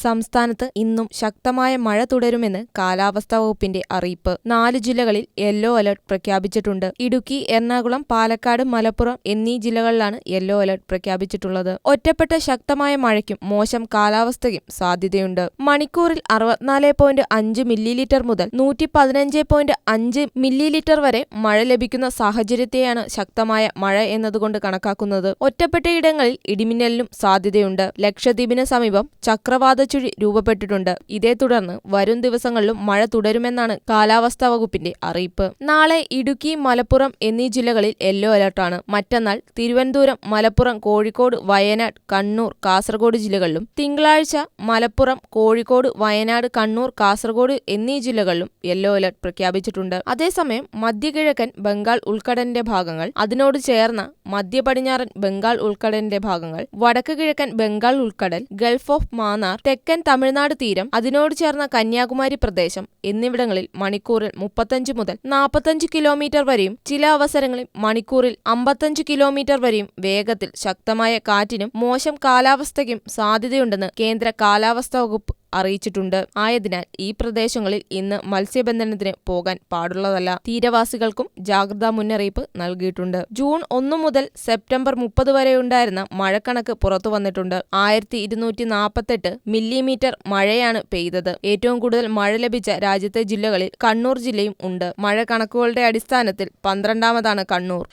സംസ്ഥാനത്ത് ഇന്നും ശക്തമായ മഴ തുടരുമെന്ന് കാലാവസ്ഥാ വകുപ്പിന്റെ അറിയിപ്പ്. നാല് ജില്ലകളിൽ യെല്ലോ അലർട്ട് പ്രഖ്യാപിച്ചിട്ടുണ്ട്. ഇടുക്കി എറണാകുളം പാലക്കാട് മലപ്പുറം എന്നീ ജില്ലകളിലാണ് യെല്ലോ അലർട്ട് പ്രഖ്യാപിച്ചിട്ടുള്ളത്. ഒറ്റപ്പെട്ട ശക്തമായ മഴയ്ക്കും മോശം കാലാവസ്ഥയ്ക്കും സാധ്യതയുണ്ട്. മണിക്കൂറിൽ അറുപത്തിനാല് പോയിന്റ് അഞ്ച് മില്ലി മില്ലിലിറ്റർ മുതൽ നൂറ്റി പതിനഞ്ച് പോയിന്റ് അഞ്ച് മില്ലി മില്ലിലിറ്റർ വരെ മഴ ലഭിക്കുന്ന സാഹചര്യത്തെയാണ് ശക്തമായ മഴ എന്നതുകൊണ്ട് കണക്കാക്കുന്നത്. ഒറ്റപ്പെട്ട ഇടങ്ങളിൽ ഇടിമിന്നലിനും സാധ്യതയുണ്ട്. ലക്ഷദ്വീപിന് സമീപം ചക്രവാത ചുഴി രൂപപ്പെട്ടിട്ടുണ്ട്. ഇതേ തുടർന്ന് വരും ദിവസങ്ങളിലും മഴ തുടരുമെന്നാണ് കാലാവസ്ഥാ വകുപ്പിന്റെ അറിയിപ്പ്. നാളെ ഇടുക്കി മലപ്പുറം എന്നീ ജില്ലകളിൽ യെല്ലോ അലർട്ടാണ് മറ്റന്നാൾ തിരുവനന്തപുരം മലപ്പുറം കോഴിക്കോട് വയനാട് കണ്ണൂർ കാസർഗോഡ് ജില്ലകളിലും തിങ്കളാഴ്ച മലപ്പുറം കോഴിക്കോട് വയനാട് കണ്ണൂർ കാസർഗോഡ് എന്നീ ജില്ലകളിലും യെല്ലോ അലർട്ട് പ്രഖ്യാപിച്ചിട്ടുണ്ട്. അതേസമയം മധ്യകിഴക്കൻ ബംഗാൾ ഉൾക്കടലിന്റെ ഭാഗങ്ങൾ അതിനോട് ചേർന്ന മധ്യ പടിഞ്ഞാറൻ ബംഗാൾ ഉൾക്കടലിന്റെ ഭാഗങ്ങൾ വടക്ക് കിഴക്കൻ ബംഗാൾ ഉൾക്കടൽ ഗൾഫ് ഓഫ് മാന്നാർ തെക്കൻ തമിഴ്നാട് തീരം അതിനോട് ചേർന്ന കന്യാകുമാരി പ്രദേശം എന്നിവിടങ്ങളിൽ മണിക്കൂറിൽ മുപ്പത്തഞ്ച് മുതൽ നാൽപ്പത്തഞ്ച് കിലോമീറ്റർ വരെയും ചില അവസരങ്ങളിൽ മണിക്കൂറിൽ അമ്പത്തഞ്ച് കിലോമീറ്റർ വരെയും വേഗത്തിൽ ശക്തമായ കാറ്റിനും മോശം കാലാവസ്ഥയ്ക്കും സാധ്യതയുണ്ടെന്ന് കേന്ദ്ര കാലാവസ്ഥാ വകുപ്പ് അറിയിച്ചിട്ടുണ്ട്. ആയതിനാൽ ഈ പ്രദേശങ്ങളിൽ ഇന്ന് മത്സ്യബന്ധനത്തിന് പോകാൻ പാടുള്ളതല്ല. തീരവാസികൾക്കും ജാഗ്രതാ മുന്നറിയിപ്പ് നൽകിയിട്ടുണ്ട്. ജൂൺ ഒന്നു മുതൽ സെപ്റ്റംബർ മുപ്പത് വരെയുണ്ടായിരുന്ന മഴക്കണക്ക് പുറത്തു വന്നിട്ടുണ്ട്. ആയിരത്തി ഇരുന്നൂറ്റി നാൽപ്പത്തെട്ട് മില്ലിമീറ്റർ മഴയാണ് പെയ്തത്. ഏറ്റവും കൂടുതൽ മഴ ലഭിച്ച രാജ്യത്തെ ജില്ലകളിൽ കണ്ണൂർ ജില്ലയും ഉണ്ട്. മഴ കണക്കുകളുടെ അടിസ്ഥാനത്തിൽ പന്ത്രണ്ടാമതാണ് കണ്ണൂർ.